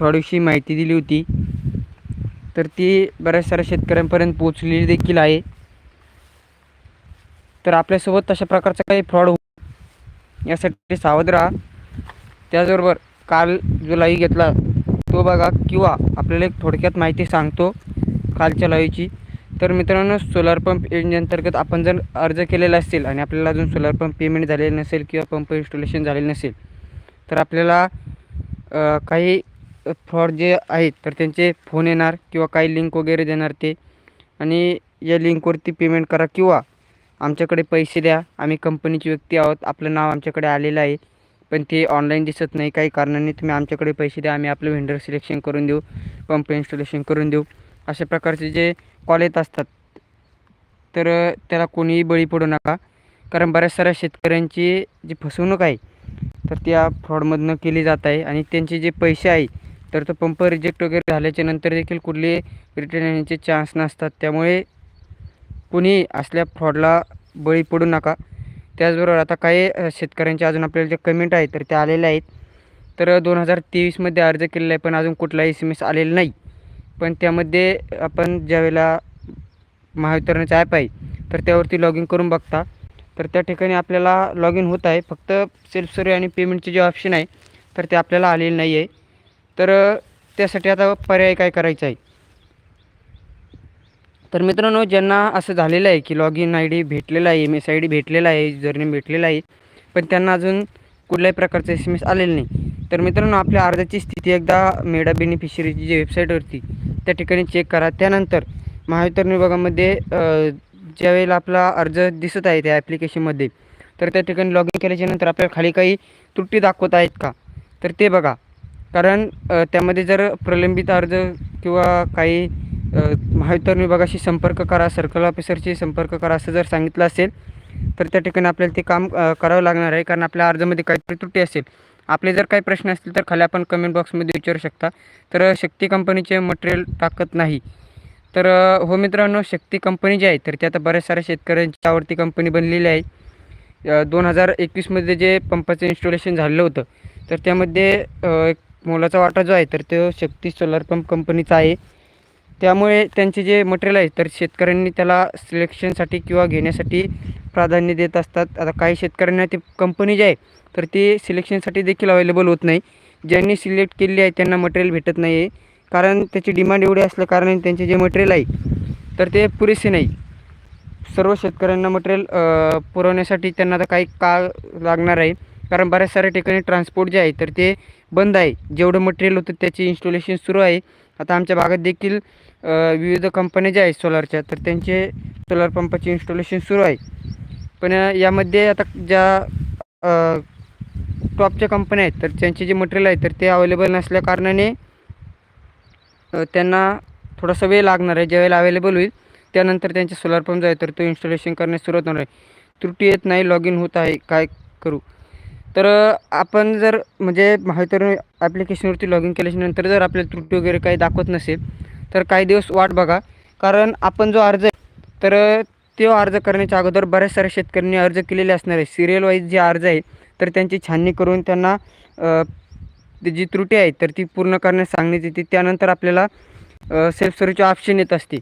फ्रॉडविषयी माहिती दिली होती. तर ती बऱ्याच साऱ्या शेतकऱ्यांपर्यंत पोचलेली देखील आहे. तर आपल्यासोबत तशा प्रकारचा काही फ्रॉड होऊ यासाठी सावध राहा. त्याचबरोबर काल जो लाईव्ह घेतला तो बघा किंवा आपल्याला एक थोडक्यात माहिती सांगतो कालच्या लाईव्हची तर मित्रांनो सोलार पंप योजनेअंतर्गत आपण जर अर्ज केलेला असेल आणि आपल्याला अजून सोलार पंप पेमेंट झालेलं नसेल किंवा पंप इन्स्टॉलेशन झालेलं नसेल तर आपल्याला काही फ्रॉड जे आहेत तर त्यांचे फोन येणार किंवा काही लिंक वगैरे देणार ते. आणि या लिंकवरती पेमेंट करा किंवा आमच्याकडे पैसे द्या. आम्ही कंपनीची व्यक्ती आहोत. आपलं नाव आमच्याकडे आलेलं आहे. पण ते ऑनलाईन दिसत नाही. काही कारणाने तुम्ही आमच्याकडे पैसे द्या. आम्ही आपलं व्हेंडर सिलेक्शन करून देऊ. पंप इन्स्टॉलेशन करून देऊ. अशा प्रकारचे जे कॉल येत असतात तर त्याला कोणीही बळी पडू नका. कारण बऱ्याच साऱ्या शेतकऱ्यांची जी फसवणूक आहे तर त्या फ्रॉडमधनं केली जात आहे. आणि त्यांचे जे पैसे आहे तर तो पंप रिजेक्ट वगैरे झाल्याच्यानंतर देखील कुठले रिटर्न येण्याचे चान्स नसतात. त्यामुळे कुणी असल्या फ्रॉडला बळी पडू नका. त्याचबरोबर आता काही शेतकऱ्यांचे अजून आपल्याला जे कमेंट आहेत तर ते आलेले आहेत. तर दोन हजार तेवीसमध्ये अर्ज केलेला आहे पण अजून कुठलाही एस एम एस आलेला नाही. पण त्यामध्ये आपण ज्यावेळेला महावितरणचं ॲप आहे तर त्यावरती लॉग इन करून बघता. तर त्या ठिकाणी आपल्याला लॉग इन होत आहे. फक्त सेल्फ सर्वे आणि पेमेंटचे जे ऑप्शन आहे तर ते आपल्याला आलेले नाही आहे तर त्यासाठी आता पर्याय काय करायचा आहे? तर मित्रांनो ज्यांना असं झालेलं आहे की लॉग इन आय डी भेटलेला आहे एम एस आय डी भेटलेला आहे युजरनेम भेटलेला आहे पण त्यांना अजून कुठल्याही प्रकारचं एस एम एस आलेलं नाही. तर मित्रांनो आपल्या अर्जाची स्थिती एकदा मेडा बेनिफिशरीची जी वेबसाईटवरती त्या ठिकाणी चेक करा. त्यानंतर महावितरण विभागामध्ये ज्यावेळेला आपला अर्ज दिसत आहे त्या ॲप्लिकेशनमध्ये तर त्या ठिकाणी लॉग इन केल्याच्यानंतर आपल्याला खाली काही त्रुटी दाखवत आहेत का? तर ते बघा. कारण त्यामध्ये जर प्रलंबित अर्ज किंवा काही महावितरण विभागाशी संपर्क करा सर्कल ऑफिसरशी संपर्क करा असं जर सांगितलं असेल तर त्या ठिकाणी आपल्याला ते काम करावं लागणार आहे. कारण आपल्या अर्जामध्ये काहीतरी त्रुटी असेल. आपले जर काही प्रश्न असतील तर खाली आपण कमेंट बॉक्समध्ये विचारू शकता. तर शक्ती कंपनीचे मटेरियल टाकत नाही. तर हो मित्रांनो शक्ती कंपनी जी आहे तर ती आता बऱ्याच साऱ्या शेतकऱ्यांची आवडती कंपनी बनलेली आहे. दोन हजार एकवीसमध्ये जे पंपाचं इन्स्टॉलेशन झालेलं होतं तर त्यामध्ये एक मोलाचा वाटा जो आहे तर तो शक्ती सोलार पंप कंपनीचा आहे. त्यामुळे त्यांचे जे मटेरियल आहे तर शेतकऱ्यांनी त्याला सिलेक्शनसाठी किंवा घेण्यासाठी प्राधान्य देत असतात. आता काही शेतकऱ्यांना ती कंपनी जी आहे तर ती सिलेक्शनसाठी देखील अवेलेबल होत नाही. ज्यांनी सिलेक्ट केली आहे त्यांना मटेरियल भेटत नाही आहे कारण त्याची डिमांड एवढी असल्या कारणाने त्यांचे जे मटेरियल आहे तर ते पुरेसे नाही. सर्व शेतकऱ्यांना मटेरियल पुरवण्यासाठी त्यांना आता काही काळ लागणार आहे. कारण बऱ्याच साऱ्या ठिकाणी ट्रान्सपोर्ट जे आहे तर ते बंद आहे. जेवढं मटेरियल होतं त्याचे इन्स्टॉलेशन सुरू आहे. आता आमच्या भागात देखील विविध कंपन्या ज्या आहेत सोलारच्या तर त्यांचे सोलार पंपाचे इन्स्टॉलेशन सुरू आहे. पण यामध्ये आता ज्या टॉपच्या कंपन्या आहेत तर त्यांचे जे मटेरियल आहे तर ते अवेलेबल नसल्या कारणाने त्यांना थोडासा वेळ लागणार आहे. ज्यावेळेला अवेलेबल होईल त्यानंतर त्यांचे सोलार पंप जो आहे तर तो इन्स्टॉलेशन करण्यास सुरुवात होणार आहे. त्रुटी येत नाही लॉग इन होत आहे काय करू? तर आपण जर म्हणजे महावितरण ॲप्लिकेशनवरती लॉग इन केल्याच्यानंतर जर आपल्याला त्रुटी वगैरे काही दाखवत नसेल तर काही दिवस वाट बघा. कारण आपण जो अर्ज तर तो अर्ज करण्याच्या अगोदर बऱ्याच साऱ्या शेतकऱ्यांनी अर्ज केलेले असणार आहे. सिरियल वाईज जे अर्ज आहे तर त्यांची छाननी करून त्यांना जी त्रुटी आहे तर ती पूर्ण करण्यास सांगण्यात येते. त्यानंतर आपल्याला सेल्फ सर्व्हिसचे ऑप्शन येत असते.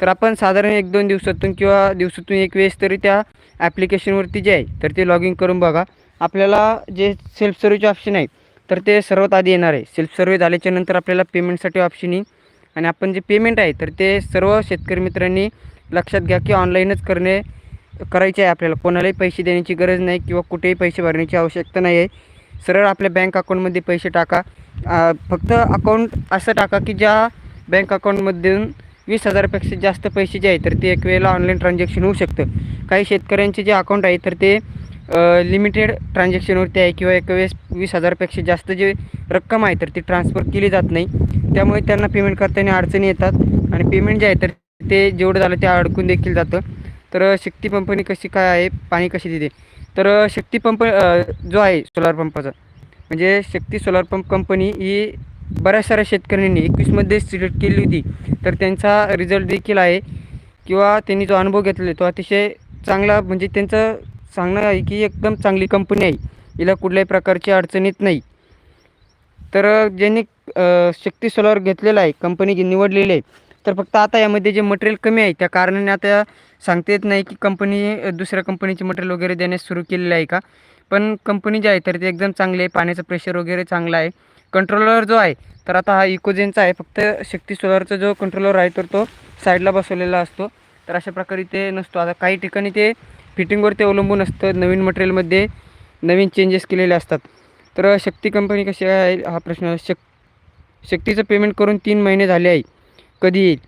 तर आपण साधारण एक दोन दिवसातून किंवा दिवसातून एक वेळेस तरी त्या ॲप्लिकेशनवरती जे आहे तर ते लॉग इन करून बघा. आपल्याला जे सेल्फ सर्व्हिसचे ऑप्शन आहे तर ते सर्वात आधी येणार आहे. सेल्फ सर्व्हे झाल्याच्यानंतर आपल्याला पेमेंटसाठी ऑप्शन येईल. आणि आपण जे पेमेंट आहे तर ते सर्व शेतकरी मित्रांनी लक्षात घ्या की ऑनलाईनच करणे करायचे आहे आपल्याला. कोणालाही पैसे देण्याची गरज नाही किंवा कुठेही पैसे भरण्याची आवश्यकता नाही आहे. सरळ आपल्या बँक अकाउंटमध्ये पैसे टाका. फक्त अकाउंट असं टाका की ज्या बँक अकाउंटमधून वीस हजारपेक्षा जास्त पैसे जे आहे तर ते एक वेळेला ऑनलाईन ट्रान्झॅक्शन होऊ शकतं. काही शेतकऱ्यांचे जे अकाउंट आहे तर ते लिमिटेड ट्रान्झॅक्शनवरती आहे किंवा एक वेळेस वीस हजारपेक्षा जास्त जे रक्कम आहे तर ती ट्रान्सफर केली जात नाही. त्यामुळे त्यांना पेमेंट करताना अडचणी येतात आणि पेमेंट जे आहे तर ते जेवढं झालं ते अडकून देखील जातं. तर शक्ती पंपनी कशी काय आहे पाणी कशी देते? तर शक्ती पंप जो आहे सोलार पंपाचा म्हणजे शक्ती सोलार पंप कंपनी ही बऱ्याच साऱ्या शेतकऱ्यांनी एकवीसमध्ये सिलेक्ट केली होती. तर त्यांचा रिझल्ट देखील आहे किंवा त्यांनी जो अनुभव घेतला तो अतिशय चांगला म्हणजे त्यांचं सांगणं आहे की एकदम चांगली कंपनी आहे. हिला कुठल्याही प्रकारची अडचणीत नाही. तर ज्यांनी शक्ती सोलर घेतलेला आहे कंपनी निवडलेली आहे तर फक्त आता यामध्ये जे मटेरियल कमी आहे त्या कारणाने आता सांगता येत नाही की कंपनी दुसऱ्या कंपनीचे मटेरियल वगैरे देण्यास सुरू केलेलं आहे का? पण कंपनी जी आहे तर ते एकदम चांगली आहे पाण्याचं प्रेशर वगैरे चांगलं आहे. कंट्रोलर जो आहे तर आता हा इकोजेनचा आहे फक्त शक्ती सोलारचा जो कंट्रोलर आहे तर तो साईडला बसवलेला असतो. तर अशा प्रकारे ते नसतो. आता काही ठिकाणी ते फिटिंगवरती अवलंबून असतं. नवीन मटेरियलमध्ये नवीन चेंजेस केलेले असतात. तर शक्ती कंपनी कशी आहे? हा प्रश्न. शक शक्तीचं पेमेंट करून तीन महिने झाले आहे. कधी येईल?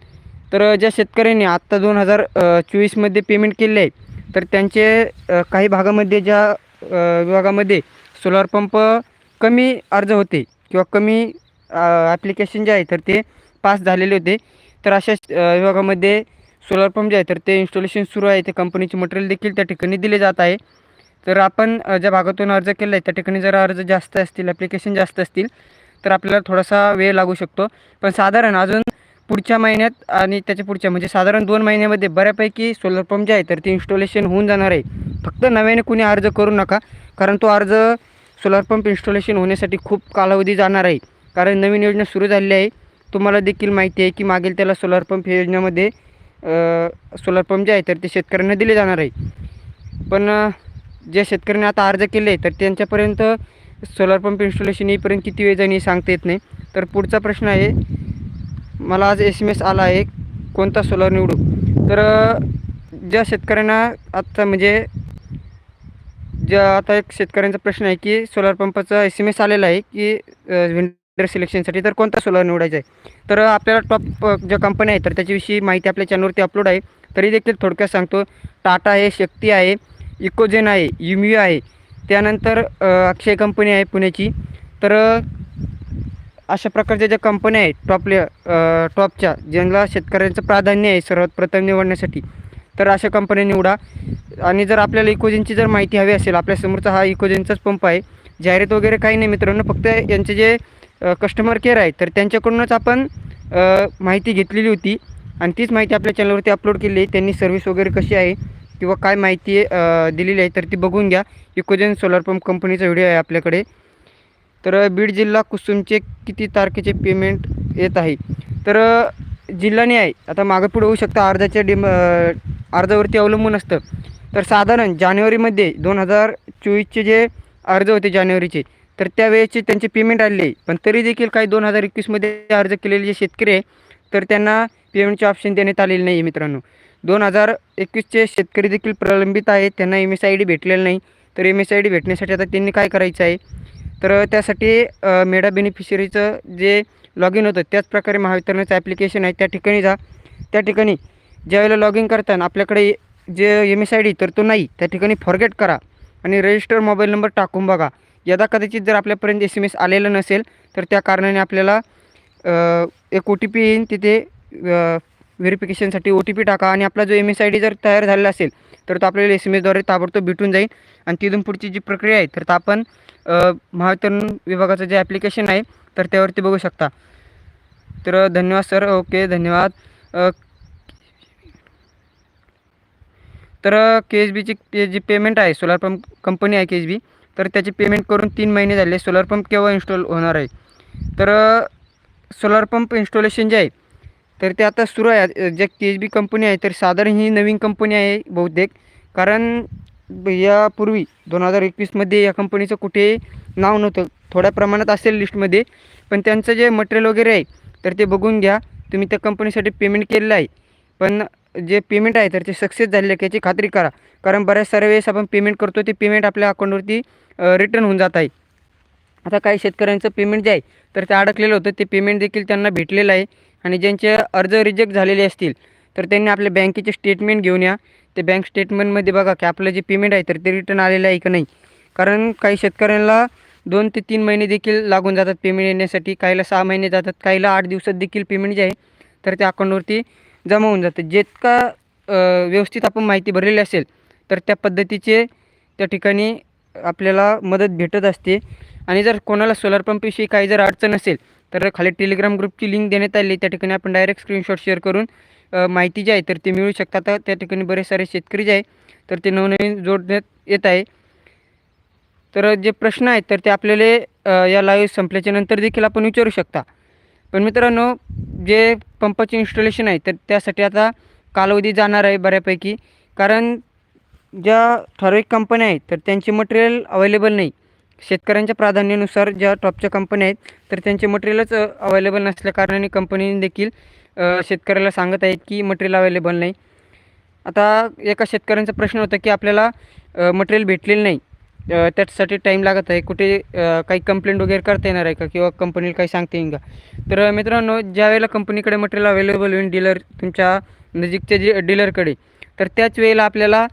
तर ज्या शेतकऱ्यांनी आत्ता दोन हजार चोवीसमध्ये पेमेंट केले आहे तर त्यांचे काही भागामध्ये ज्या विभागामध्ये सोलार पंप कमी अर्ज होते किंवा कमी ॲप्लिकेशन जे आहे तर ते पास झालेले होते. तर अशा विभागामध्ये सोलार पंप जे आहे तर ते इन्स्टॉलेशन सुरू आहे. ते कंपनीचे मटेरियल देखील त्या ठिकाणी दिले जात आहे. तर आपण ज्या भागातून अर्ज केला आहे त्या ठिकाणी जर अर्ज जास्त असतील ॲप्लिकेशन जास्त असतील तर आपल्याला थोडासा वेळ लागू शकतो. पण साधारण अजून पुढच्या महिन्यात आणि त्याच्या पुढच्या म्हणजे साधारण दोन महिन्यामध्ये बऱ्यापैकी सोलर पंप जे आहे तर ते इन्स्टॉलेशन होऊन जाणार आहे. फक्त नव्याने कुणी अर्ज करू नका कारण तो अर्ज सोलार पंप इन्स्टॉलेशन होण्यासाठी खूप कालावधी जाणार आहे. कारण नवीन योजना सुरू झालेली आहे. तुम्हाला देखील माहिती आहे की मागील त्याला सोलार पंप योजनेमध्ये सोलार पंप जे आहे तर ते शेतकऱ्यांना दिले जाणार आहे. पण ज्या शेतकऱ्यांनी आता अर्ज केले तर त्यांच्यापर्यंत सोलार पंप इन्स्टॉलेशन येईपर्यंत किती वेळ जाईल हे सांगता येत नाही. तर पुढचा प्रश्न आहे मला आज एस एम एस आला आहे कोणता सोलर निवडू? तर ज्या शेतकऱ्यांना आत्ता म्हणजे ज्या आता एक शेतकऱ्यांचा प्रश्न आहे की सोलार पंपाचा एस एम एस आलेला आहे की विंटर सिलेक्शनसाठी तर कोणता सोलर निवडायचा आहे? तर आपल्याला टॉप ज्या कंपन्या आहेत तर त्याच्याविषयी माहिती आपल्या चॅनलवरती अपलोड आहे. तरी देखील थोडक्यात सांगतो टाटा आहे शक्ती आहे इकोजेन आहे युमिओ आहे. त्यानंतर अक्षय कंपनी आहे पुण्याची. तर अशा प्रकारच्या ज्या कंपन्या आहेत टॉपल्या टॉपच्या ज्यांना शेतकऱ्यांचं प्राधान्य आहे सर्वात प्रथम निवडण्यासाठी तर अशा कंपन्या निवडा. आणि जर आपल्याला इकोजेनची जर माहिती हवी असेल आपल्यासमोरचा हा इकोजेनचाच पंप आहे. जाहिरात वगैरे काही नाही मित्रांनो फक्त यांचे जे कस्टमर केअर आहे. तर त्यांच्याकडूनच आपण माहिती घेतलेली होती. आणि तीच माहिती आपल्या चॅनलवरती अपलोड केली आहे. त्यांनी सर्व्हिस वगैरे कशी आहे किंवा काय माहिती दिलेली आहे तर ती बघून घ्या. इकोजन सोलार पंप कंपनीचा व्हिडिओ आहे आपल्याकडे. तर बीड जिल्हा कुसुमचे किती तारखेचे पेमेंट येत आहे? तर जिल्हाने आहे. आता मागं पुढे होऊ शकतं. अर्जाच्या डिम अर्जावरती अवलंबून असतं. तर साधारण जानेवारीमध्ये दोन हजार चोवीसचे जे अर्ज होते जानेवारीचे तर त्यावेळेचे त्यांचे पेमेंट आले. आहे पण तरी देखील काही दोन हजार एकवीसमध्ये अर्ज केलेले जे शेतकरी आहे तर त्यांना पेमेंटचे ऑप्शन देण्यात आलेले नाही आहे मित्रांनो. दोन हजार एकवीसचे शेतकरी देखील प्रलंबित आहेत त्यांना एम एस आय डी भेटलेलं नाही. तर एम एस आय डी भेटण्यासाठी आता त्यांनी काय करायचं आहे? तर त्यासाठी मेडा बेनिफिशरीचं जे लॉग इन होतं त्याच प्रकारे महावितरणाचं ॲप्लिकेशन आहे. त्या ठिकाणी जा. त्या ठिकाणी ज्यावेळेला लॉग इन करताना आपल्याकडे जे एम एस आय डी तर तो नाही. त्या ठिकाणी फॉरगेट करा आणि रजिस्टर मोबाईल नंबर टाकून बघा. यदा कदाचित जर आपल्यापर्यंत एस एम एस आलेलं नसेल तर त्या कारणाने आपल्याला एक ओ टी पी येईन. तिथे व्हेरिफिकेशनसाठी ओ टी पी टाका आणि आपला जो एम एस आय डी जर तयार झालेला असेल तर तो आपल्याला एस एम एसद्वारे ताबडतोब भेटून जाईल. आणि तिथून पुढची जी प्रक्रिया आहे तर तर आपण महावितरण विभागाचं जे ॲप्लिकेशन आहे तर त्यावरती बघू शकता. तर धन्यवाद सर. ओके धन्यवाद. तर के एच बीची जी पेमेंट आहे सोलार पंप कंपनी आहे के एच बी तर त्याचे पेमेंट करून तीन महिने झाले. सोलार पंप केव्हा इन्स्टॉल होणार आहे? तर सोलार पंप इन्स्टॉलेशन जे आहे तर ते आता सुरू आहे. जे के एच बी कंपनी आहे तर साधारण ही नवीन कंपनी आहे बहुतेक. कारण यापूर्वी दोन हजार एकवीसमध्ये या कंपनीचं कुठे नाव नव्हतं. थोड्या प्रमाणात असेल लिस्टमध्ये पण त्यांचं जे मटेरियल वगैरे आहे तर ते बघून घ्या. तुम्ही त्या कंपनीसाठी पेमेंट केलेलं आहे. पण जे पेमेंट आहे तर ते सक्सेस झालेलं याची खात्री करा. कारण बऱ्याच साऱ्या वेळेस आपण पेमेंट करतो ते पेमेंट आपल्या अकाउंटवरती रिटर्न होऊन जात आहे. आता काही शेतकऱ्यांचं पेमेंट जे आहे तर ते अडकलेलं होतं. ते पेमेंट देखील त्यांना भेटलेलं आहे. आणि ज्यांचे अर्ज रिजेक्ट झालेले असतील तर त्यांनी आपल्या बँकेचे स्टेटमेंट घेऊन या. ते बँक स्टेटमेंटमध्ये बघा की आपलं जे पेमेंट आहे तर ते रिटर्न आलेलं आहे का नाही. कारण काही शेतकऱ्यांना दोन ते तीन महिने देखील लागून जातात पेमेंट येण्यासाठी. काहीला सहा महिने जातात काहीला आठ दिवसात देखील पेमेंट जे आहे तर त्या अकाउंटवरती जमा होऊन जातं. जितका व्यवस्थित आपण माहिती भरलेली असेल तर त्या पद्धतीचे त्या ठिकाणी आपल्याला मदत भेटत असते. आणि जर कोणाला सोलार पंपविषयी काही जर अडचण असेल तर खाली टेलिग्राम ग्रुपची लिंक देण्यात आली. त्या ठिकाणी आपण डायरेक्ट स्क्रीनशॉट शेअर करून माहिती जी आहे तर ते मिळू शकतात. त्या ठिकाणी बरेच सारे शेतकरी जे आहे तर ते नवनवीन जोडण्यात येत आहे. तर जे प्रश्न आहेत तर ते आपल्याला या लाईव्ह संपल्याच्या नंतर देखील आपण विचारू शकता. पण मित्रांनो जे पंपाचे इन्स्टॉलेशन आहे. तर त्यासाठी आता कालावधी जाणार आहे बऱ्यापैकी. कारण ज्या ठराविक कंपन्या आहेत तर त्यांचे मटेरियल अवेलेबल नाही. शेतकऱ्यांच्या प्राधान्यानुसार ज्या टॉपच्या कंपन्या आहेत तर त्यांचे मटेरियलच अवेलेबल नसल्याकारणाने कंपनीने देखील शेतकऱ्याला सांगत आहेत की मटेरियल अवेलेबल नाही. आता एका शेतकऱ्यांचा प्रश्न होता की आपल्याला मटेरियल भेटलेलं नाही. त्याच्यासाठी टाईम लागत आहे. कुठे काही कंप्लेंट वगैरे करता येणार आहे का? किंवा कंपनीला काही सांगता येईल का? तर मित्रांनो ज्या वेळेला कंपनीकडे मटेरियल अवेलेबल होईल डीलर तुमच्या नजीकच्या जे डीलरकडे तर त्याच वेळेला आपल्याला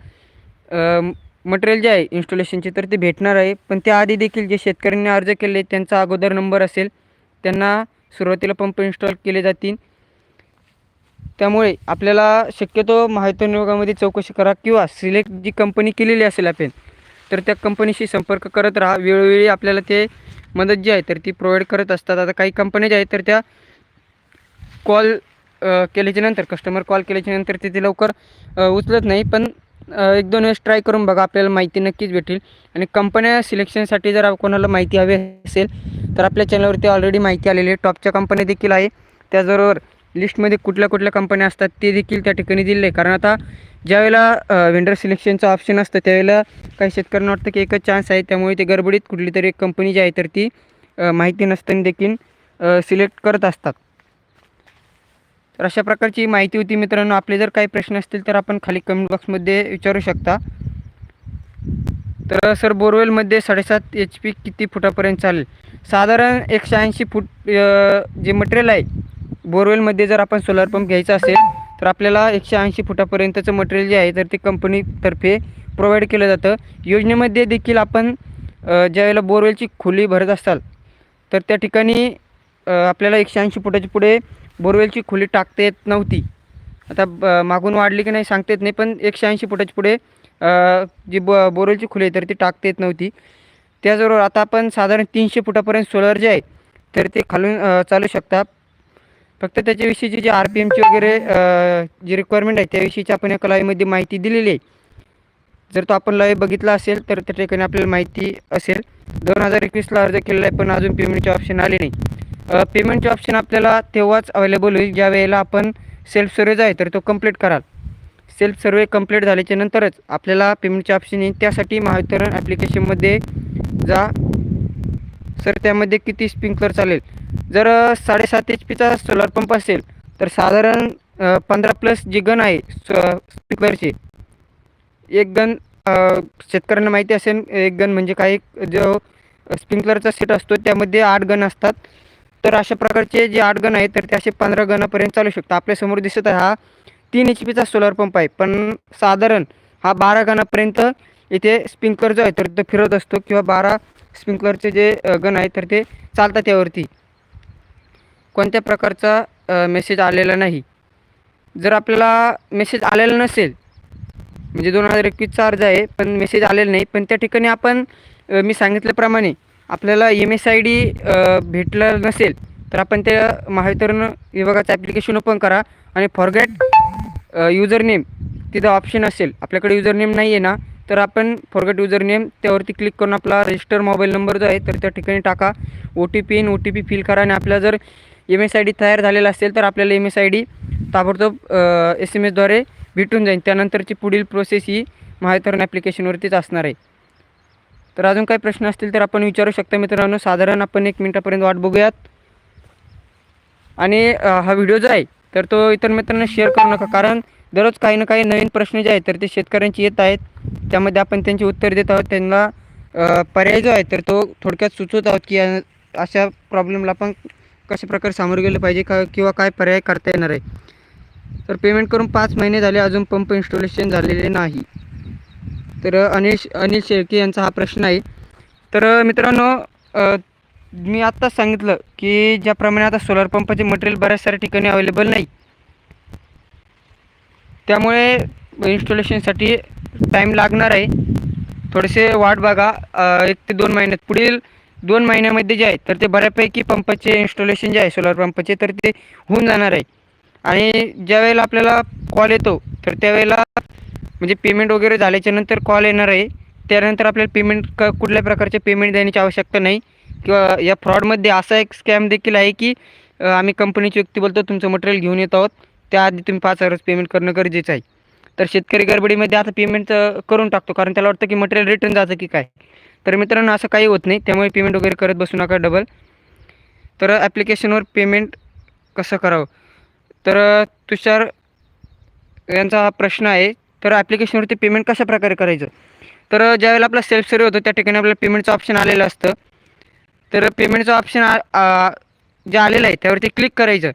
मटेरियल जे आहे इन्स्टॉलेशनचे तर ते भेटणार आहे. पण त्याआधी देखील जे शेतकऱ्यांनी अर्ज केले त्यांचा अगोदर नंबर असेल त्यांना सुरुवातीला पंप इन्स्टॉल केले जातील. त्यामुळे आपल्याला शक्यतो माहिती विभागामध्ये चौकशी करा किंवा सिलेक्ट जी कंपनी केलेली असेल आपण तर त्या कंपनीशी संपर्क करत राहा. वेळोवेळी आपल्याला ते मदत जी आहे तर ती प्रोव्हाइड करत असतात. आता काही कंपन्या ज्या आहेत तर त्या कॉल केल्याच्यानंतर कस्टमर कॉल केल्याच्यानंतर ते ते लवकर उचलत नाही. पण एक दोन वेळेस ट्राय करून बघा आपल्याला माहिती नक्कीच भेटेल. आणि कंपन्या सिलेक्शनसाठी जर कोणाला माहिती हवी असेल तर आपल्या चॅनलवरती ऑलरेडी माहिती आलेली आहे. टॉपच्या कंपन्या देखील आहे. त्याचबरोबर लिस्टमध्ये कुठल्या कुठल्या कंपन्या असतात ते देखील त्या ठिकाणी दिले आहे. कारण आता ज्यावेळेला वेंडर सिलेक्शनचं ऑप्शन असतं त्यावेळेला काही शेतकऱ्यांना वाटतं की एकच चान्स आहे. त्यामुळे ते गडबडीत कुठली तरी एक कंपनी जी आहे तर ती माहिती नसताना देखील सिलेक्ट करत असतात. तर अशा प्रकारची माहिती होती मित्रांनो. आपले जर काही प्रश्न असतील तर आपण खाली कमेंट बॉक्समध्ये विचारू शकता. तर सर बोरवेलमध्ये साडेसात एच पी किती फुटापर्यंत चालेल? साधारण एकशे ऐंशी फूट जे मटेरियल आहे बोरवेलमध्ये जर आपण सोलार पंप घ्यायचा असेल तर आपल्याला एकशे ऐंशी फुटापर्यंतचं मटेरियल जे आहे तर ते कंपनीतर्फे प्रोव्हाइड केलं जातं. योजनेमध्ये देखील आपण ज्यावेळेला बोरवेलची खोली भरत असाल तर त्या ठिकाणी आपल्याला एकशे ऐंशी फुटाच्या पुढे बोरवेलची खोली टाकता येत नव्हती. आता मागून वाढली की नाही सांगता येत नाही पण एकशे ऐंशी फुटाच्या पुढे जी ब बोरवेलची खोली आहे तर ती टाकता येत नव्हती. त्याचबरोबर आता आपण साधारण तीनशे फुटापर्यंत सोलर जे आहे तर ते खालून चालू शकता. फक्त त्याच्याविषयीची जी आर पी एमची वगैरे जी रिक्वायरमेंट आहे त्याविषयीची आपण एका लाईव्हमध्ये माहिती दिलेली आहे. जर तो आपण लाईव्ह बघितला असेल तर त्या ठिकाणी आपल्याला माहिती असेल. दोन हजार एकवीसला अर्ज केलेला आहे पण अजून पेमेंटचे ऑप्शन आले नाही. पेमेंटचे ऑप्शन आपल्याला तेव्हाच अवेलेबल होईल ज्या वेळेला आपण सेल्फ सर्वे जो आहे तर तो कंप्लीट कराल. सेल्फ सर्वे कंप्लीट झाल्याच्या नंतरच आपल्याला पेमेंटचे ऑप्शन येईल. त्यासाठी महावितरण ॲप्लिकेशनमध्ये जा सर त्यामध्ये किती स्प्रिंकलर चालेल? जर साडेसात एच पीचा सोलार पंप असेल तर साधारण पंधरा प्लस जी गन आहे स्प्रिंकलरची एक गन शेतकऱ्यांना माहिती असेल एक गन म्हणजे काही जो स्प्रिंकलरचा सेट असतो त्यामध्ये आठ गन असतात. तर अशा प्रकारचे जे आठ गन आहेत तर ते असे पंधरा गनापर्यंत चालू शकतात. आपल्यासमोर दिसत आहे हा तीन एच पीचा सोलार पंप आहे. पण साधारण हा बारा गणापर्यंत इथे स्प्रिंकलर जो आहे तर तो फिरत असतो किंवा बारा स्प्रिंकलरचे जे गन आहे तर ते चालतात त्यावरती कोणत्या प्रकारचा मेसेज आलेला नाही. जर आपल्याला मेसेज आलेला नसेल म्हणजे दोन हजार एकवीसचा अर्ज आहे पण मेसेज आलेला नाही पण त्या ठिकाणी आपण मी सांगितल्याप्रमाणे आपल्याला एम एस आय डी भेटलं नसेल तर आपण त्या महावितरण विभागाचं ॲप्लिकेशन ओपन करा आणि फॉरगॅट युजर नेम तिथं ऑप्शन असेल. आपल्याकडे युजर नेम नाही आहे ना तर आपण फॉरगेट युजर नेम त्यावरती क्लिक करून आपला रजिस्टर मोबाईल नंबर जो आहे तर त्या ठिकाणी टाका. O T P in O T P fill करा. आणि आपला जर एम एस आय डी तयार झालेला असेल तर आपल्याला एम एस आय डी ताबडतोब एस एम एसद्वारे भेटून जाईल. त्यानंतरची पुढील प्रोसेस ही महावितरण ॲप्लिकेशनवरतीच असणार आहे. तर अजून काही प्रश्न असतील तर आपण विचारू शकता मित्रांनो. साधारण आपण एक मिनटापर्यंत वाट बघूयात. आणि हा व्हिडिओ जो आहे तर तो इतर मित्रांना शेअर करू नका. कारण दररोज काही ना काही नवीन प्रश्न जे आहेत तर ते शेतकऱ्यांचे येत आहेत. त्यामध्ये आपण त्यांची उत्तर देत आहोत. त्यांना पर्याय जो आहे तर तो थोडक्यात सुचवत आहोत की अशा प्रॉब्लेमला आपण कशा प्रकारे सामोरं गेलं पाहिजे का किंवा काय पर्याय करता येणार आहे. तर पेमेंट करून पाच महिने झाले अजून पंप इन्स्टॉलेशन झालेले नाही. तर अनिल अनिल शेळके यांचा हा प्रश्न आहे. तर मित्रांनो मी आत्ताच सांगितलं की ज्याप्रमाणे आता सोलार पंपाचे मटेरियल बऱ्याच साऱ्या ठिकाणी अवेलेबल नाही त्यामुळे इन्स्टॉलेशनसाठी टाईम लागणार आहे. थोडेसे वाट बघा एक ते दोन महिन्यात पुढील दोन महिन्यामध्ये जे आहे तर ते बऱ्यापैकी पंपाचे इन्स्टॉलेशन जे आहे सोलार पंपाचे तर ते होऊन जाणार आहे. आणि ज्यावेळेला आपल्याला कॉल येतो तर त्यावेळेला म्हणजे पेमेंट वगैरे झाल्याच्यानंतर कॉल येणार आहे. त्यानंतर आपल्याला पेमेंट क कुठल्या प्रकारचे पेमेंट देण्याची आवश्यकता नाही. किंवा या फ्रॉडमध्ये असा एक स्कॅम देखील आहे की आम्ही कंपनीची व्यक्ती बोलतो तुमचं मटेरियल घेऊन येत आहोत त्याआधी तुम्ही पाच हजारच पेमेंट करणं गरजेचं आहे. तर शेतकरी गडबडीमध्ये आता पेमेंट करून टाकतो कारण त्याला वाटतं की मटेरियल रिटर्न जातं की काय. तर मित्रांनो असं काही होत नाही त्यामुळे पेमेंट वगैरे करत बसू नका डबल तर ॲप्लिकेशनवर पेमेंट कसं करावं? तर तुषार यांचा हा प्रश्न आहे तर ॲप्लिकेशनवरती पेमेंट कशा प्रकारे करायचं? तर ज्यावेळेला आपला सेल्फ सर्व होतो त्या ठिकाणी आपल्याला पेमेंटचं ऑप्शन आलेलं असतं. तर पेमेंटचं ऑप्शन जे आलेलं आहे त्यावरती क्लिक करायचं.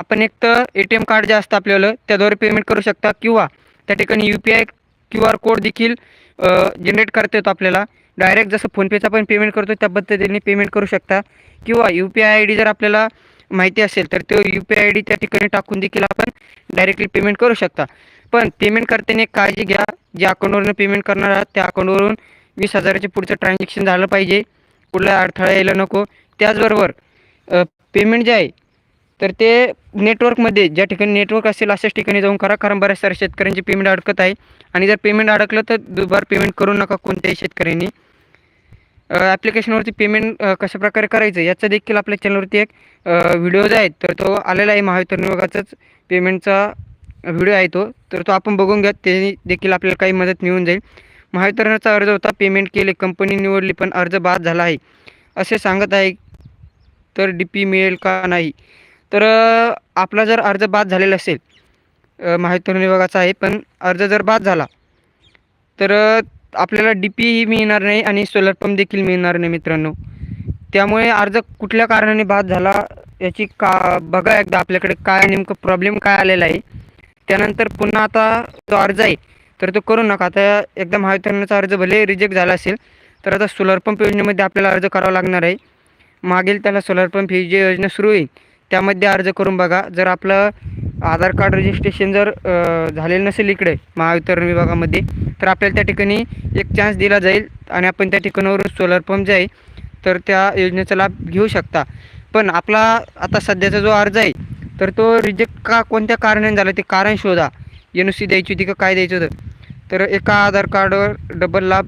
आपण एक तर ए टी एम कार्ड जे असतं आपल्याला त्याद्वारे पेमेंट करू शकता किंवा त्या ठिकाणी U P I Q R code देखील जनरेट करता येतो आपल्याला. डायरेक्ट जसं फोनपेचा पण पेमेंट करतो त्या पद्धतीने पेमेंट करू शकता. किंवा U P I I D जर आपल्याला माहिती असेल तर तो U P I I D त्या ठिकाणी टाकून देखील आपण डायरेक्टली पेमेंट करू शकता. पण पेमेंट करताना एक काळजी घ्या. ज्या अकाउंटवरून पेमेंट करणार आहात त्या अकाउंटवरून वीस हजाराचे पुढचं ट्रान्झॅक्शन झालं पाहिजे. कुठला अडथळा यायला नको. त्याचबरोबर पेमेंट जे आहे तर ते नेटवर्कमध्ये ज्या ठिकाणी नेटवर्क असेल अशाच ठिकाणी जाऊन करा. कारण बऱ्याच साऱ्या शेतकऱ्यांची पेमेंट अडकत आहे. आणि जर पेमेंट अडकलं तर दुबार पेमेंट करू नका कोणत्याही शेतकऱ्यांनी. ॲप्लिकेशनवरती पेमेंट कशा प्रकारे करायचं याचा देखील आपल्या चॅनलवरती एक व्हिडिओज आहेत तर तो आलेला आहे. महावितरण विभागाचाच पेमेंटचा व्हिडिओ आहे तो. तर तो आपण बघून घ्या. ते देखील आपल्याला काही मदत मिळून जाईल. महावितरणाचा अर्ज होता. पेमेंट केले. कंपनी निवडली पण अर्ज बाद झाला आहे. असे सांगत आहे तर डी पी मिळेल का नाही? तर आपला जर अर्ज बाद झालेला असेल महावितरण विभागाचा आहे पण अर्ज जर बाद झाला तर आपल्याला डी पीही मिळणार नाही आणि सोलर पंप देखील मिळणार नाही मित्रांनो. त्यामुळे अर्ज कुठल्या कारणाने बाद झाला याची का बघा एकदा आपल्याकडे काय नेमकं प्रॉब्लेम काय आलेला आहे. त्यानंतर पुन्हा आता जो अर्ज आहे तर तो करू नका. आता एकदा महावितरणाचा अर्ज भले रिजेक्ट झाला असेल तर आता सोलर पंप योजनेमध्ये आपल्याला अर्ज करावा लागणार आहे. मागील त्याला सोलर पंप ही जी योजना सुरू होईल त्यामध्ये अर्ज करून बघा. जर आपलं आधार कार्ड रजिस्ट्रेशन जर झालेलं नसेल इकडे महावितरण विभागामध्ये तर आपल्याला त्या ठिकाणी एक चान्स दिला जाईल आणि आपण त्या ठिकाणावरून सोलर पंप जे आहे तर त्या योजनेचा लाभ घेऊ शकता. पण आपला आता सध्याचा जो अर्ज आहे तर तो रिजेक्ट का कोणत्या कारणाने झाला? ते कारण शोधा. एन सी द्यायची होती का काय द्यायचं होतं? तर एका आधार कार्डवर डबल लाभ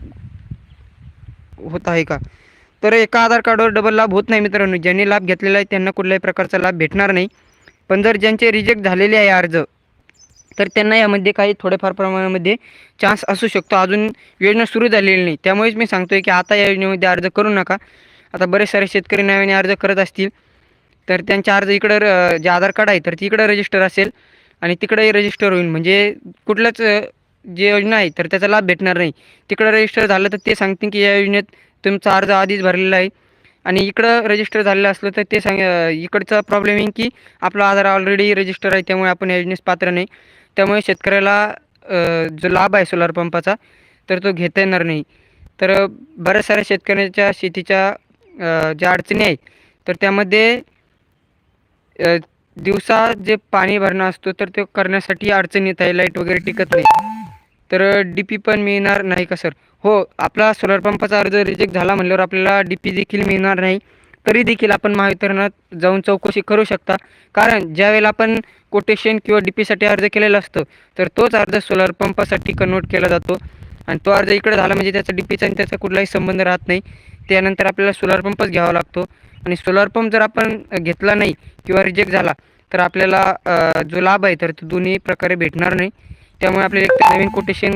होत आहे का? तर एका आधार कार्डवर डबल लाभ होत नाही मित्रांनो. ज्यांनी लाभ घेतलेला आहे त्यांना कुठल्याही प्रकारचा लाभ भेटणार नाही. पण जर ज्यांचे रिजेक्ट झालेले आहे अर्ज तर त्यांना यामध्ये काही थोड्याफार प्रमाणामध्ये चान्स असू शकतो. अजून योजना सुरू झालेली नाही. त्यामुळेच मी सांगतो आहे की आता या योजनेमध्ये अर्ज करू नका. आता बरेच सारे शेतकरी नव्याने अर्ज करत असतील. तर त्यांचा अर्ज इकडं र- जे आधार कार्ड आहे तर तिकडं रजिस्टर असेल. आणि तिकडंही रजिस्टर होईल. म्हणजे कुठलंच जे योजना आहे तर त्याचा लाभ भेटणार नाही. तिकडं रजिस्टर झालं तर ते सांगतील की या योजनेत तुमचा अर्ज आधीच भरलेला आहे. आणि इकडं रजिस्टर झालेलं असलं तर ते सांग इकडचा प्रॉब्लेम येईल की आपला आधार ऑलरेडी रजिस्टर आहे त्यामुळे आपण या योजनेस पात्र नाही. त्यामुळे शेतकऱ्याला जो लाभ आहे सोलार पंपाचा तर तो घेता येणार नाही. तर बऱ्याच साऱ्या शेतकऱ्यांच्या शेतीच्या ज्या अडचणी आहेत तर त्यामध्ये दिवसा जे पाणी भरणं असतो तर ते करण्यासाठी अडचण येत आहे. लाइट वगैरे टिकत नाही. तर डी पी पण मिळणार नाही का सर? हो आपला सोलर पंपाचा अर्ज रिजेक्ट झाला म्हणल्यावर आपल्याला डी पी देखील मिळणार नाही. तरी देखील आपण महावितरणात जाऊन चौकशी करू शकता. कारण ज्यावेळेला आपण कोटेशन किंवा डी पीसाठी अर्ज केलेला असतो तर तोच अर्ज सोलर पंपासाठी कन्वर्ट केला जातो. आणि तो अर्ज इकडे झाला म्हणजे त्याचा डी पीचा आणि त्याचा कुठलाही संबंध राहत नाही. त्यानंतर आपल्याला सोलार पंपच घ्यावा लागतो. आणि सोलार पंप जर आपण घेतला नाही किंवा रिजेक्ट झाला तर आपल्याला जो लाभ आहे तर तो दोन्ही प्रकारे भेटणार नाही. त्यामुळे आपल्याला एक नवीन कोटेशन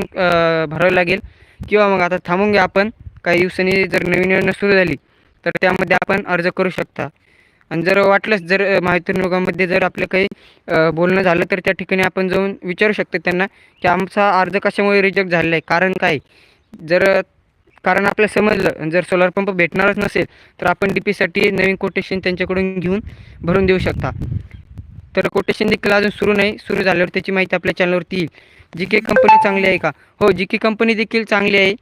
भरावं लागेल. किंवा मग आता थांबून घ्या आपण. काही दिवसांनी जर नवीन योजना सुरू झाली तर त्यामध्ये आपण अर्ज करू शकता. आणि जर वाटलंच जर माहिती नियोगामध्ये जर आपलं काही बोलणं झालं तर त्या ठिकाणी आपण जाऊन विचारू शकतो त्यांना की आमचा अर्ज कशामुळे रिजेक्ट झालेला आहे कारण काय? जर कारण आपल्याला समजलं जर सोलार पंप भेटणारच नसेल तर आपण डी पीसाठी नवीन कोटेशन त्यांच्याकडून घेऊन भरून देऊ शकता. तर कोटेशन देखील अजून सुरू नाही सुरू झाल्यावर त्याची माहिती आपल्या चॅनलवरती येईल. जी के कंपनी चांगली आहे का? हो जी के कंपनी देखील चांगली आहे.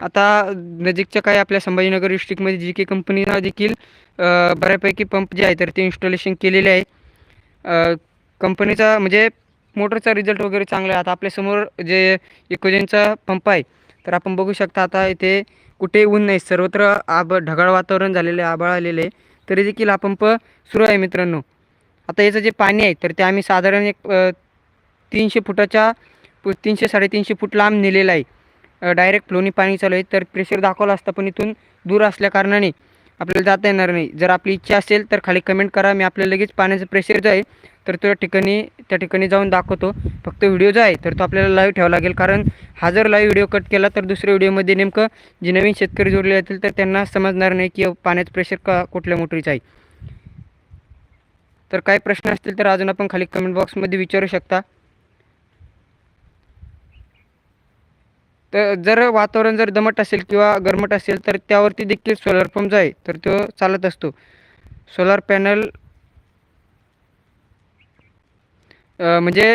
आता नजीकच्या काय आपल्या संभाजीनगर डिस्ट्रिक्टमध्ये जी के कंपनीनं देखील बऱ्यापैकी पंप जे आहे तर ते इन्स्टॉलेशन केलेले आहे. कंपनीचा म्हणजे मोटरचा रिझल्ट वगैरे चांगला आहे. आता आपल्यासमोर जे इकोजेनचा पंप आहे तर आपण बघू शकता आता इथे कुठेही ऊन नाही. सर्वत्र आब ढगाळ वातावरण झालेलं आहे आभाळ आलेलं आहे. तरी देखील हा पंप सुरू आहे मित्रांनो. आता याचं जे पाणी आहे तर ते आम्ही साधारण एक तीनशे फुटाच्या तीनशे साडेतीनशे फूट लांब नेलेलं आहे. डायरेक्ट फ्लोनी पाणी चालू आहे. तर प्रेशर दाखवलं असतं पण इथून दूर असल्याकारणाने आपल्याला जाता येणार नाही. जर आपली इच्छा असेल तर खाली कमेंट करा. मी आपल्याला लगेच पाण्याचं प्रेशर जो आहे तर तो ठिकाणी त्या ठिकाणी जाऊन दाखवतो. फक्त व्हिडिओ जो आहे तर तो आपल्याला लाईव्ह ठेवावा लागेल. कारण हा जर लाईव्ह व्हिडिओ कट केला तर दुसऱ्या व्हिडिओमध्ये नेमकं जे नवीन शेतकरी जोडले जातील तर त्यांना समजणार नाही की पाण्याचं प्रेशर का कुठल्या मोटरीचं आहे. तर काही प्रश्न असतील तर अजून आपण खाली कमेंट बॉक्समध्ये विचारू शकता. तर जर वातावरण जर दमट असेल किंवा गरमट असेल तर त्यावरती देखील सोलर पंप जो आहे तर तो चालत असतो. सोलार पॅनल म्हणजे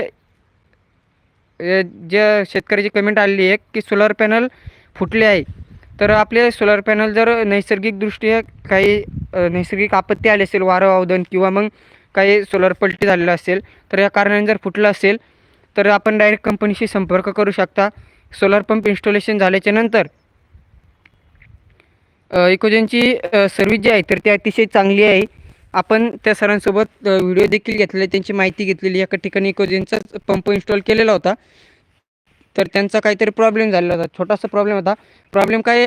जे शेतकऱ्याची कमेंट आलेली आहे की सोलार पॅनल फुटले आहे तर आपले सोलार पॅनल जर नैसर्गिकदृष्ट्या काही नैसर्गिक आपत्ती आली असेल वारं वावदन किंवा मग काही सोलर पलटी झालेलं असेल तर या कारणाने जर फुटलं असेल तर आपण डायरेक्ट कंपनीशी संपर्क करू शकता. सोलार पंप इन्स्टॉलेशन झाल्याच्यानंतर इकोजनची सर्विस जी आहे तर ती अतिशय चांगली आहे. आपण त्या सरांसोबत व्हिडिओ देखील घेतलेले त्यांची माहिती घेतलेली एका ठिकाणी इकोजनचाच पंप इन्स्टॉल केलेला होता. तर त्यांचा काहीतरी प्रॉब्लेम झालेला होता. छोटासा प्रॉब्लेम होता. प्रॉब्लेम काय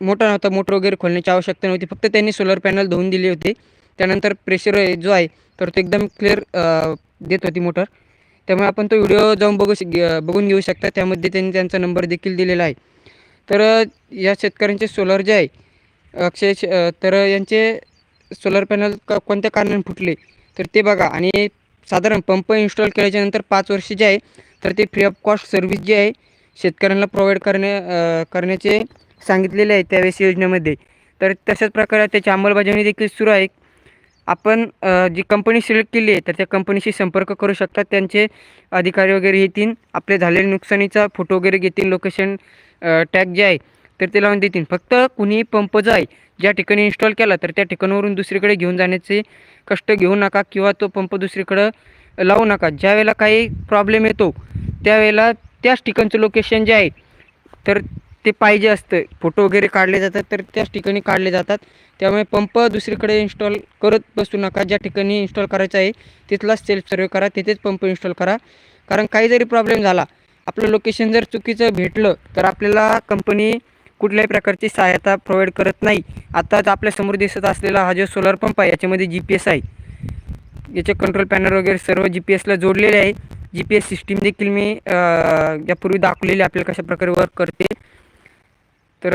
मोठा नव्हता. मोटर वगैरे खोलण्याची आवश्यकता नव्हती. फक्त त्यांनी सोलर पॅनल धुवून दिले होते. त्यानंतर प्रेशर जो आहे तर तो एकदम क्लिअर देत होती मोटर त्यामुळे आपण तो व्हिडिओ जाऊन बघू शक बघून घेऊ शकता. त्यामध्ये त्यांनी त्यांचा नंबर देखील दिलेला आहे. तर या शेतकऱ्यांचे सोलर जे आहे अक्षय तर यांचे सोलर पॅनल क कोणत्या कारणाने फुटले? तर ते बघा. आणि साधारण पंप इन्स्टॉल केल्याच्यानंतर पाच वर्ष जे आहे तर ते फ्री ऑफ कॉस्ट सर्व्हिस जी आहे शेतकऱ्यांना प्रोव्हाइड करण्या करण्याचे सांगितलेले आहे त्यावेळेस योजनेमध्ये. तर तशाच प्रकारे त्याची अंमलबजावणी देखील सुरू आहे. आपण जी कंपनी सिलेक्ट केली आहे तर त्या कंपनीशी संपर्क करू शकतात त्यांचे अधिकारी वगैरे येतील आपले झालेले नुकसानीचा फोटो वगैरे घेतील लोकेशन टॅग जे आहे तर ते लावून देतील. फक्त कुणी पंप जो आहे ज्या ठिकाणी इन्स्टॉल केला तर त्या ठिकाणावरून दुसरीकडे घेऊन जाण्याचे कष्ट घेऊ नका किंवा तो पंप दुसरीकडं लावू नका. ज्या वेळेला काही प्रॉब्लेम येतो त्यावेळेला त्याच ठिकाणचं लोकेशन जे आहे तर ते पाहिजे असतं. फोटो वगैरे काढले जातात तर त्याच ठिकाणी काढले जातात. त्यामुळे पंप दुसरीकडे इन्स्टॉल करत बसू नका. ज्या ठिकाणी इन्स्टॉल करायचं आहे तिथलाच सेल्फ सर्वे करा. तिथेच पंप इन्स्टॉल करा. कारण काही जरी प्रॉब्लेम झाला आपलं लोकेशन जर चुकीचं भेटलं तर आपल्याला कंपनी कुठल्याही प्रकारची सहायता प्रोव्हाइड करत नाही. आताच आपल्यासमोर दिसत असलेला हा जो सोलर पंप आहे याच्यामध्ये जी पी एस आहे. याचे कंट्रोल पॅनल वगैरे सर्व जी पी एसला जोडलेले आहे. जी पी एस सिस्टीम देखील मी यापूर्वी दाखवलेली आपल्याला कशा प्रकारे वर्क करते. तर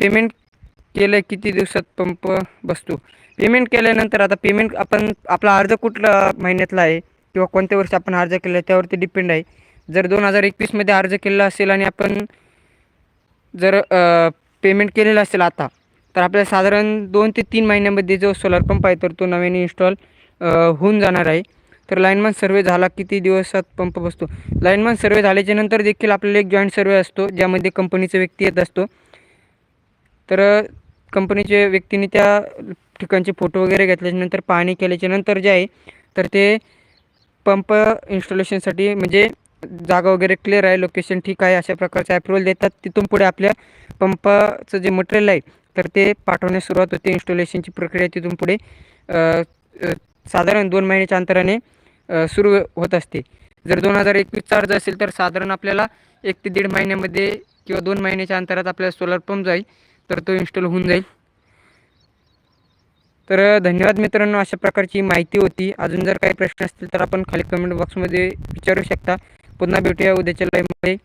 पेमेंट केलं किती दिवसात पंप बसतो? पेमेंट केल्यानंतर आता पेमेंट आपण आपला अर्ज कुठला महिन्यातला आहे? किंवा कोणत्या वर्षी आपण अर्ज केला आहे? त्यावरती डिपेंड आहे. जर दोन हजार एकवीसमध्ये अर्ज केलेला असेल आणि आपण जर पेमेंट केलेलं असेल आता तर आपल्याला साधारण दोन ते तीन महिन्यामध्ये जो सोलार पंप आहे तर तो नव्याने इन्स्टॉल होऊन जाणार आहे. तर लाईनमन सर्वे झाला किती दिवसात पंप बसतो? लाईनमन सर्वे झाल्याच्यानंतर देखील आपल्याला एक जॉईंट सर्वे असतो ज्यामध्ये कंपनीचा व्यक्ती येत असतो. तर कंपनीच्या व्यक्तीने त्या ठिकाणचे फोटो वगैरे घेतल्याच्यानंतर पाहणी केल्याच्यानंतर जे आहे तर ते पंप इन्स्टॉलेशनसाठी म्हणजे जागा वगैरे क्लिअर आहे लोकेशन ठीक आहे अशा प्रकारचे अप्रुव्हल देतात. तिथून पुढे आपल्या पंपाचं जे मटेरियल आहे तर ते पाठवण्यास सुरुवात होते. इन्स्टॉलेशनची प्रक्रिया तिथून पुढे साधारण दोन महिन्याच्या अंतराने सुरू होत असते. जर दोन हजार एकवीसचा अर्ज असेल तर साधारण आपल्याला एक ते दीड महिन्यामध्ये किंवा दोन महिन्याच्या अंतरात आपल्याला सोलर पंप जाईल. तर तो इन्स्टॉल होऊन जाईल. तर धन्यवाद मित्रांनो. अशा प्रकारची माहिती होती. अजून जर काही प्रश्न असतील तर आपण खाली कमेंट बॉक्समध्ये विचारू शकता. पुन्हा भेटूया उद्याच्या लाईव्हमध्ये